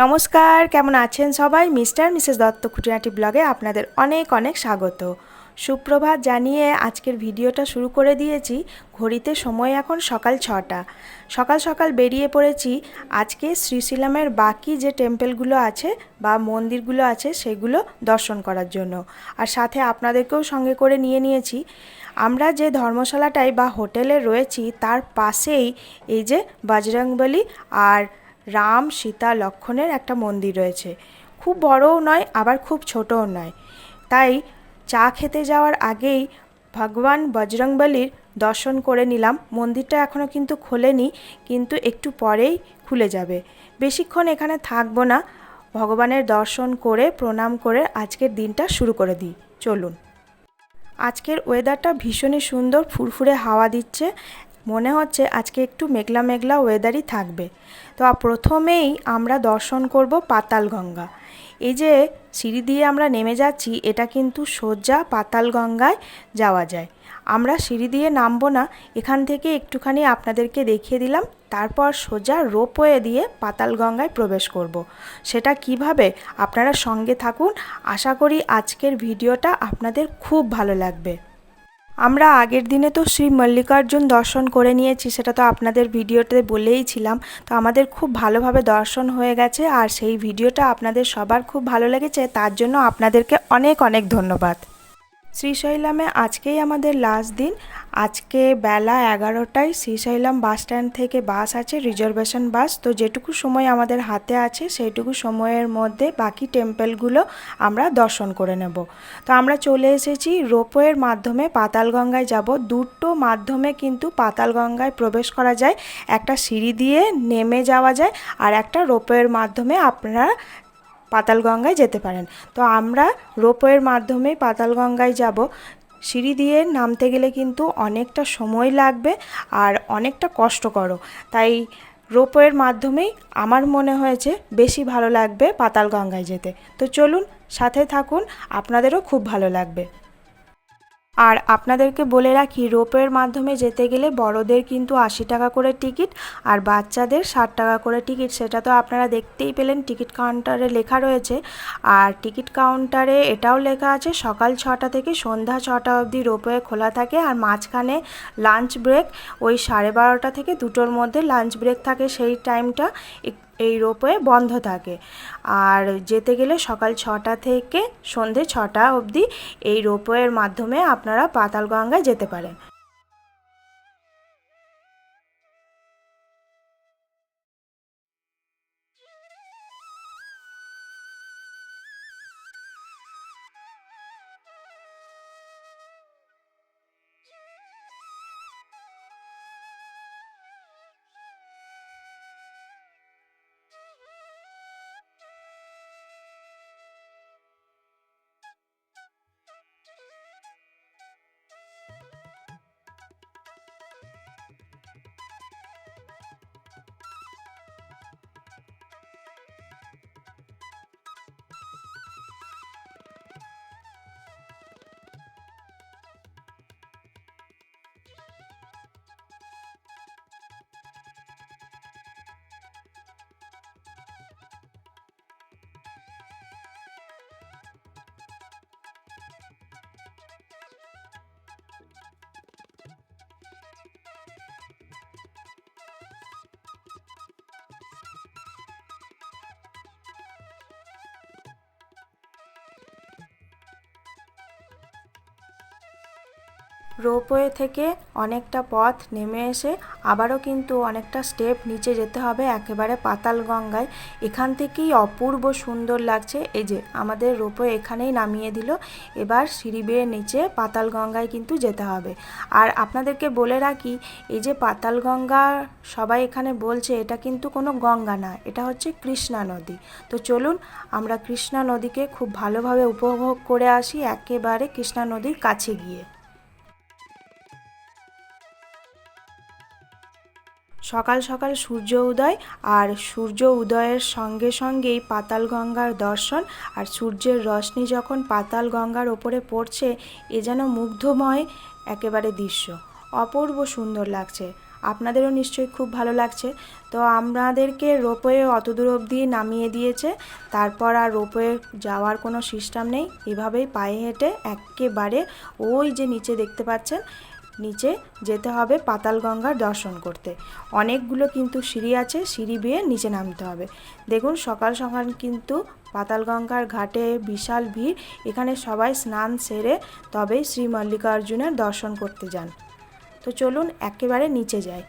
নমস্কার, কেমন আছেন সবাই? মিস্টার, মিসেস দত্ত খুঁটিনাটি ব্লগে আপনাদের অনেক অনেক স্বাগত। সুপ্রভাত জানিয়ে আজকের ভিডিওটা শুরু করে দিয়েছি। ঘড়িতে সময় এখন সকাল ছটা। সকাল সকাল বেরিয়ে পড়েছি। আজকে শ্রীশিলামের বাকি যে টেম্পেলগুলো আছে বা মন্দিরগুলো আছে সেগুলো দর্শন করার জন্য। আর সাথে আপনাদেরকেও সঙ্গে করে নিয়ে নিয়েছি। আমরা যে ধর্মশালাটায় বা হোটেলে রয়েছি, তার পাশেই এই যে বজরংবলী আর রাম সীতা লক্ষণের একটা মন্দির রয়েছে। খুব বড়ও নয়, আবার খুব ছোটও নয়। তাই চা খেতে যাওয়ার আগেই ভগবান বজরংবলীর দর্শন করে নিলাম। মন্দিরটা এখনও কিন্তু খোলেনি, কিন্তু একটু পরেই খুলে যাবে। বেশিক্ষণ এখানে থাকব না। ভগবানের দর্শন করে, প্রণাম করে আজকের দিনটা শুরু করে দিই। চলুন। আজকের ওয়েদারটা ভীষণই সুন্দর, ফুরফুরে হাওয়া দিচ্ছে। মনে হচ্ছে আজকে একটু মেঘলা মেঘলা ওয়েদারই থাকবে। তো প্রথমেই আমরা দর্শন করব পাতাল গঙ্গা এই যে সিঁড়ি দিয়ে আমরা নেমে যাচ্ছি, এটা কিন্তু সোজা পাতাল গঙ্গায় যাওয়া যায়। আমরা সিঁড়ি দিয়ে নামবো না, এখান থেকে একটুখানি আপনাদেরকে দেখিয়ে দিলাম, তারপর সোজা রোপওয়ে দিয়ে পাতাল গঙ্গায় প্রবেশ করব। সেটা কীভাবে? আপনারা সঙ্গে থাকুন, আশা করি আজকের ভিডিওটা আপনাদের খুব ভালো লাগবে। আমরা আগের দিনে তো শ্রী মল্লিকার্জুন দর্শন করে নিয়েছি, সেটা তো আপনাদের ভিডিওতে বলেই ছিলাম। তো আমাদের খুব ভালোভাবে দর্শন হয়ে গেছে, আর সেই ভিডিওটা আপনাদের সবার খুব ভালো লেগেছে, তার জন্য আপনাদেরকে অনেক অনেক ধন্যবাদ। শ্রীশৈলামে আজকেই আমাদের লাস্ট দিন। আজকে বেলা এগারোটায় শ্রীশৈলাম বাস স্ট্যান্ড থেকে বাস আছে রিজার্ভেশন বাস তো যেটুকু সময় আমাদের হাতে আছে, সেইটুকু সময়ের মধ্যে বাকি টেম্পেলগুলো আমরা দর্শন করে নেব। তো আমরা চলে এসেছি রোপওয়ের মাধ্যমে পাতালগঙ্গায় যাব। দুটো মাধ্যমে কিন্তু পাতালগঙ্গায় প্রবেশ করা যায়। একটা সিঁড়ি দিয়ে নেমে যাওয়া যায় আর একটা রোপওয়ের মাধ্যমে আপনারা পাতালগঙ্গায় যেতে পারেন। তো আমরা রোপওয়ের মাধ্যমে পাতালগঙ্গায় যাব। সিঁড়ি দিয়ে নামতে গেলে কিন্তু অনেকটা সময় লাগবে আর অনেকটা কষ্টকরও। তাই রোপওয়ের মাধ্যমেই আমার মনে হয়েছে বেশি ভালো লাগবে পাতালগঙ্গায় যেতে। তো চলুন, সাথে থাকুন, আপনাদেরও খুব ভালো লাগবে। আর আপনাদেরকে বলে রাখি, রোপের মাধ্যমে যেতে গেলে বড়দের কিন্তু আশি টাকা করে টিকিট আর বাচ্চাদের ষাট টাকা করে টিকিট। সেটা তো আপনারা দেখতেই পেলেন, টিকিট কাউন্টারে লেখা রয়েছে। আর টিকিট কাউন্টারে এটাও লেখা আছে, সকাল ছটা থেকে সন্ধ্যা ছটা অবধি রোপওয়ে খোলা থাকে আর মাঝখানে লাঞ্চ ব্রেক ওই সাড়ে বারোটা থেকে দুটোর মধ্যে লাঞ্চ ব্রেক থাকে সেই টাইমটা এই রোপওয়ে বন্ধ থাকে। আর যেতে গেলে সকাল ছটা থেকে সন্ধে ছটা অবধি এই রোপওয়ের মাধ্যমে আপনারা পাতালগঙ্গায় যেতে পারেন। রোপওয়ে থেকে অনেকটা পথ নেমে এসে আবারও কিন্তু অনেকটা স্টেপ নিচে যেতে হবে একেবারে পাতাল গঙ্গায়। এখান থেকেই অপূর্ব সুন্দর লাগছে। এই যে, আমাদের রোপওয়ে এখানেই নামিয়ে দিল। এবার সিঁড়ি বেয়ে নিচে পাতাল গঙ্গায় কিন্তু যেতে হবে। আর আপনাদেরকে বলে রাখি, এই যে পাতাল গঙ্গা সবাই এখানে বলছে, এটা কিন্তু কোনো গঙ্গা না, এটা হচ্ছে কৃষ্ণা নদী। তো চলুন, আমরা কৃষ্ণা নদীকে খুব ভালোভাবে উপভোগ করে আসি একেবারে কৃষ্ণা নদীর কাছে গিয়ে। সকাল সকাল সূর্য উদয় আর সূর্য উদয়ের সঙ্গে সঙ্গেই পাতাল গঙ্গার দর্শন আর সূর্যের রশ্মি যখন পাতাল গঙ্গার ওপরে পড়ছে, এ যেন মুগ্ধময় একেবারে দৃশ্য। অপূর্ব সুন্দর লাগছে। আপনাদেরও নিশ্চয়ই খুব ভালো লাগছে। তো আমাদেরকে রোপওয়ে অত দূর অবধি নামিয়ে দিয়েছে। তারপর আর রোপওয়ে যাওয়ার কোনো সিস্টেম নেই। এভাবেই পায়ে হেঁটে একেবারে ওই যে নিচে দেখতে পাচ্ছেন নিচে যেতে হবে পাতাল গঙ্গার দর্শন করতে। অনেকগুলো কিন্তু সিঁড়ি আছে, সিঁড়ি বেয়ে নিচে নামতে হবে। দেখুন, সকাল সকাল কিন্তু পাতাল গঙ্গার ঘাটে বিশাল ভিড়। এখানে সবাই স্নান সেরে তবেই শ্রী মল্লিকার্জুনের দর্শন করতে যান। তো চলুন, একেবারে নিচে যাই।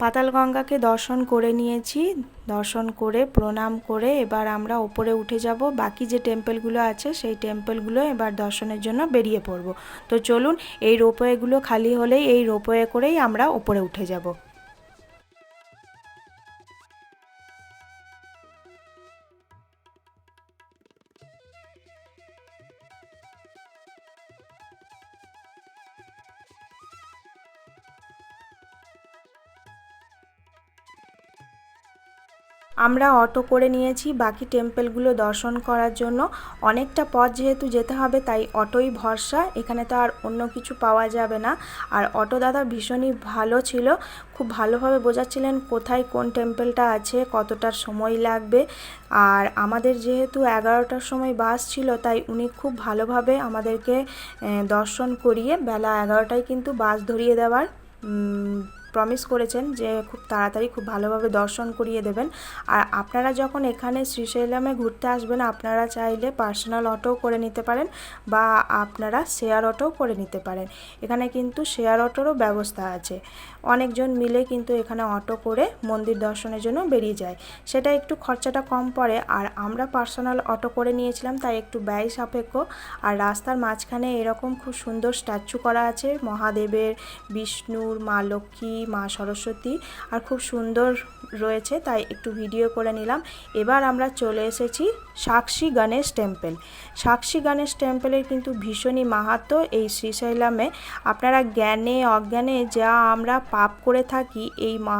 পাতাল গঙ্গাকে দর্শন করে নিয়েছি। দর্শন করে, প্রণাম করে এবার আমরা ওপরে উঠে যাব। বাকি যে টেম্পলগুলো আছে, সেই টেম্পলগুলো এবার দর্শনের জন্য বেরিয়ে পড়ব। তো চলুন, এই রোপওয়েগুলো খালি হলেই, এই রোপওয়ে করেই আমরা ওপরে উঠে যাব। আমরা অটো করে নিয়েছি, বাকি টেম্পেলগুলো দর্শন করার জন্য। অনেকটা পথ যেহেতু যেতে হবে, তাই অটোই ভরসা। এখানে তো আর অন্য কিছু পাওয়া যাবে না। আর অটো দাদা ভীষণই ভালো ছিল। খুব ভালোভাবে বোঝাচ্ছিলেন কোথায় কোন টেম্পলটা আছে কতটার সময় লাগবে। আর আমাদের যেহেতু এগারোটার সময় বাস ছিল, তাই উনি খুব ভালোভাবে আমাদেরকে দর্শন করিয়ে বেলা এগারোটায় কিন্তু বাস ধরিয়ে দেওয়ার প্রমিস করেছেন যে খুব তাড়াতাড়ি খুব ভালোভাবে দর্শন করিয়ে দেবেন। আর আপনারা যখন এখানে শ্রীশৈলামে ঘুরতে আসবেন, আপনারা চাইলে পার্সোনাল অটোও করে নিতে পারেন বা আপনারা শেয়ার অটোও করে নিতে পারেন। এখানে কিন্তু শেয়ার অটোরও ব্যবস্থা আছে। অনেকজন মিলে কিন্তু এখানে অটো করে মন্দির দর্শনের জন্য বেরিয়ে যায়। সেটা একটু খরচাটা কম পড়ে, আর আমরা পার্সোনাল অটো করে নিয়েছিলাম, তাই একটু ব্যয় সাপেক্ষ। আর রাস্তার মাঝখানে এরকম খুব সুন্দর স্ট্যাচু করা আছে, মহাদেবের, বিষ্ণুর, মা লক্ষ্মী, মা সরস্বতী, আর খুব সুন্দর রয়েছে, তাই একটু ভিডিও করে নিলাম। এবার আমরা চলে এসেছি সাক্ষী গণেশ টেম্পল। সাক্ষী গণেশ টেম্পলের কিন্তু ভীষণই মাহাত্ম এই শ্রীশৈলামে আপনারা জ্ঞানে, অজ্ঞানে যা আমরা পাপ করে থাকি, এই মা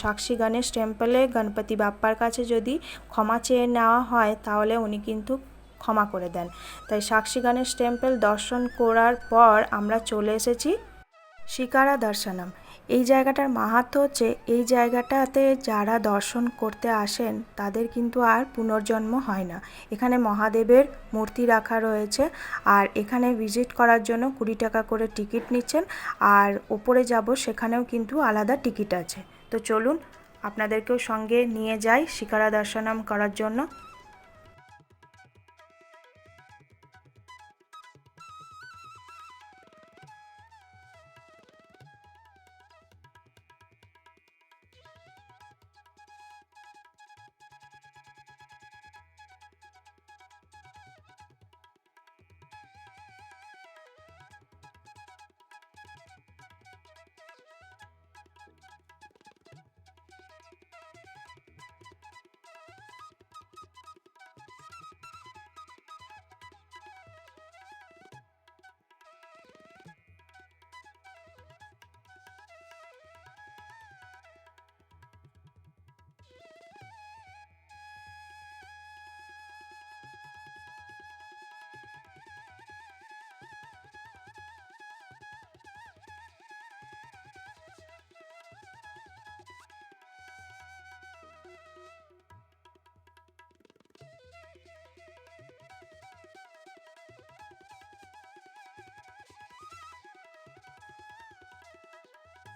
সাক্ষী গণেশ টেম্পলে গণপতি বাপ্পার কাছে যদি ক্ষমা চেয়ে নেওয়া হয়, তাহলে উনি কিন্তু ক্ষমা করে দেন। তাই সাক্ষী গণেশ টেম্পল দর্শন করার পর আমরা চলে এসেছি শিকারা দর্শনম। এই জায়গাটার মাহাত্ম হচ্ছে, এই জায়গাটাতে যারা দর্শন করতে আসেন, তাদের কিন্তু আর পুনর্জন্ম হয় না। এখানে মহাদেবের মূর্তি রাখা রয়েছে, আর এখানে ভিজিট করার জন্য কুড়ি টাকা করে টিকিট নিচ্ছেন, আর ওপরে যাব সেখানেও কিন্তু আলাদা টিকিট আছে। তো চলুন, আপনাদেরকেও সঙ্গে নিয়ে যাই শিকারা দর্শনম করার জন্য।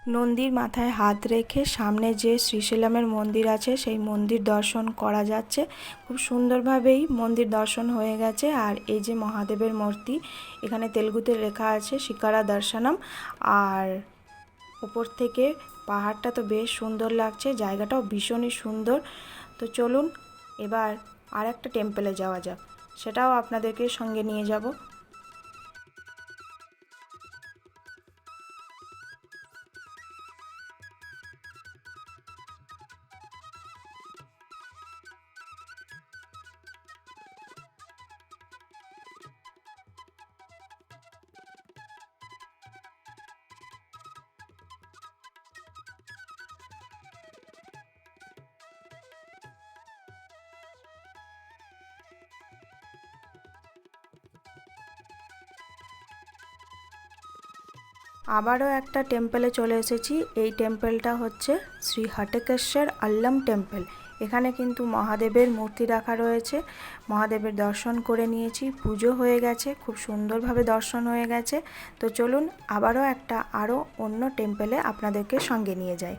নন্দীর মাথায় হাত রেখে সামনে যে শ্রীশৈলামের মন্দির আছে, সেই মন্দির দর্শন করা যাচ্ছে। খুব সুন্দরভাবেই মন্দির দর্শন হয়ে গেছে। আর এই যে মহাদেবের মূর্তি, এখানে তেলগুতে লেখা আছে শিকারা দর্শনম। আর উপর থেকে পাহাড়টা তো বেশ সুন্দর লাগছে, জায়গাটাও ভীষণই সুন্দর। তো চলুন, এবার আর একটা টেম্পলে যাওয়া যাক। সেটাও আপনাদেরকে সঙ্গে নিয়ে যাব। আবারও একটা টেম্পলে চলে এসেছি। এই টেম্পলটা হচ্ছে শ্রী হটকেশ্বর আল্লাম টেম্পল এখানে কিন্তু মহাদেবের মূর্তি রাখা রয়েছে। মহাদেবের দর্শন করে নিয়েছি। পুজো হয়ে গেছে, খুব সুন্দরভাবে দর্শন হয়ে গেছে। তো চলুন, আবারও একটা আরও অন্য টেম্পলে আপনাদেরকে সঙ্গে নিয়ে যাই।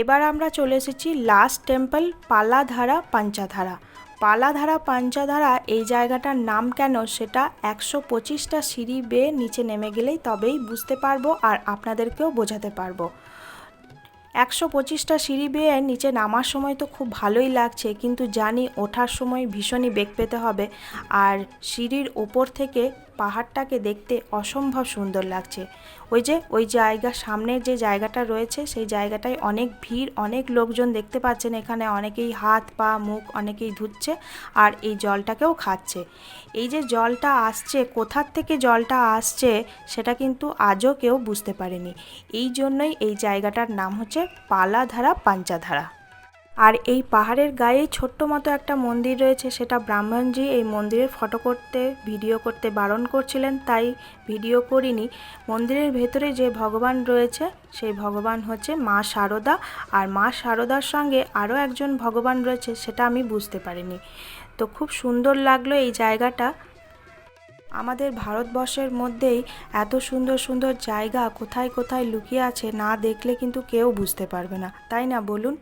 এবার আমরা চলে এসেছি লাস্ট টেম্পল, পালাধারা, পাঞ্চাধারা। পালাধারা, পাঞ্চাধারা এই জায়গাটার নাম কেন? সেটা একশো পঁচিশটা সিঁড়ি বেয়ে নিচে নেমে গেলেই তবেই বুঝতে পারব আর আপনাদেরকেও বোঝাতে পারব। একশো পঁচিশটা সিঁড়ি বেয়ে নিচে নামার সময় তো খুব ভালোই লাগছে, কিন্তু জানি ওঠার সময় ভীষণই বেগ পেতে হবে। আর সিঁড়ির ওপর থেকে পাহাড়টাকে দেখতে অসম্ভব সুন্দর লাগছে। ওই যে, ওই জায়গা, সামনের যে জায়গাটা রয়েছে, সেই জায়গাটায় অনেক ভিড়, অনেক লোকজন দেখতে পাচ্ছেন। এখানে অনেকেই হাত, পা, মুখ অনেকেই ধুচ্ছে আর এই জলটাকেও খাচ্ছে। এই যে জলটা আসছে, কোথার থেকে জলটা আসছে, সেটা কিন্তু আজও কেউ বুঝতে পারেনি। এই জন্যই এই জায়গাটার নাম হচ্ছে পালাধারা পাঞ্চাধারা আর এই পাহাড়ের গায়ে ছোট্ট মতো একটা মন্দির রয়েছে, সেটা ব্রাহ্মণজি এই মন্দিরের ফটো করতে ভিডিও করতে বারণ করছিলেন, তাই ভিডিও করিনি। মন্দিরের ভেতরে যে ভগবান রয়েছে, সেই ভগবান হচ্ছে মা শারদা আর মা শারদার সঙ্গে আরও একজন ভগবান রয়েছে, সেটা আমি বুঝতে পারিনি। তো খুব সুন্দর লাগল এই জায়গাটা। আমাদের ভারতবর্ষের মধ্যেই এত সুন্দর সুন্দর জায়গা কোথায় কোথায় লুকিয়ে আছে, না দেখলে কিন্তু কেউ বুঝতে পারবে না। তাই না, বলুন?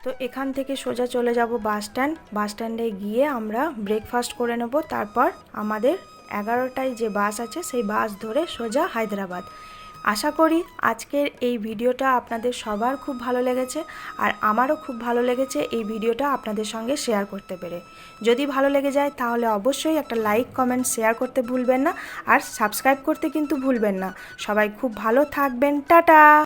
তো এখান থেকে সোজা চলে যাব বাস স্ট্যান্ড। বাস স্ট্যান্ডে গিয়ে আমরা ব্রেকফাস্ট করে নেব। তারপর আমাদের এগারোটায় যে বাস আছে, সেই বাস ধরে সোজা হায়দ্রাবাদ। আশা করি আজকের এই ভিডিওটা আপনাদের সবার খুব ভালো লেগেছে আর আমারও খুব ভালো লেগেছে এই ভিডিওটা আপনাদের সঙ্গে শেয়ার করতে পেরে। যদি ভালো লেগে যায় তাহলে অবশ্যই একটা লাইক কমেন্ট শেয়ার করতে ভুলবেন না আর সাবস্ক্রাইব করতে কিন্তু ভুলবেন না। সবাই খুব ভালো থাকবেন। টাটা!